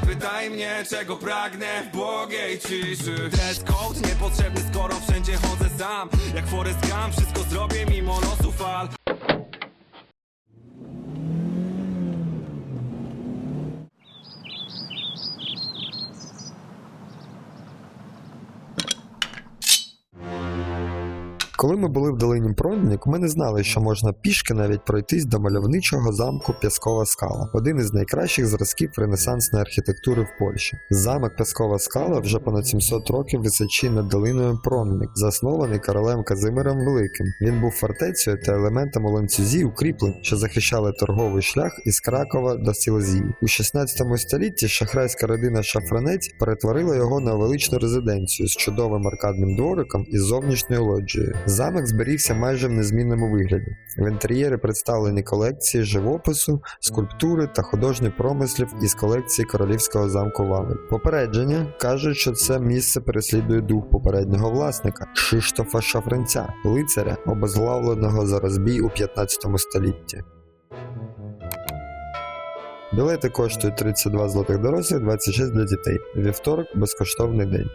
Zapytaj mnie, czego pragnę w błogiej ciszy. Dress code niepotrzebny, skoro wszędzie chodzę sam. Jak Forrest Gump, wszystko zrobię mimo losu fal Коли ми були в долині Пронік, ми не знали, що можна пішки навіть пройтись до мальовничого замку Пяскова скала, один із найкращих зразків ренесансної архітектури в Польщі. Замок Пяскова скала вже понад 700 років височить над долиною Пронник, заснований королем Казимиром Великим. Він був фортецею та елементом у ланцюзі укріплень, що захищали торговий шлях із Кракова до Сілезії. У 16 столітті шахрайська родина Шафранець перетворила його на величну резиденцію з чудовим аркадним двориком і зовнішньою лоджією. Замок зберігся майже в незмінному вигляді. В інтер'єрі представлені колекції живопису, скульптури та художніх промислів із колекції королівського замку Вавель. Попередження кажуть, що це місце переслідує дух попереднього власника Кшиштофа Шафранця, лицаря, обезглавленого за розбій у 15 столітті. Білети коштують 32 злотих дорослих, 26 для дітей. Вівторок безкоштовний день.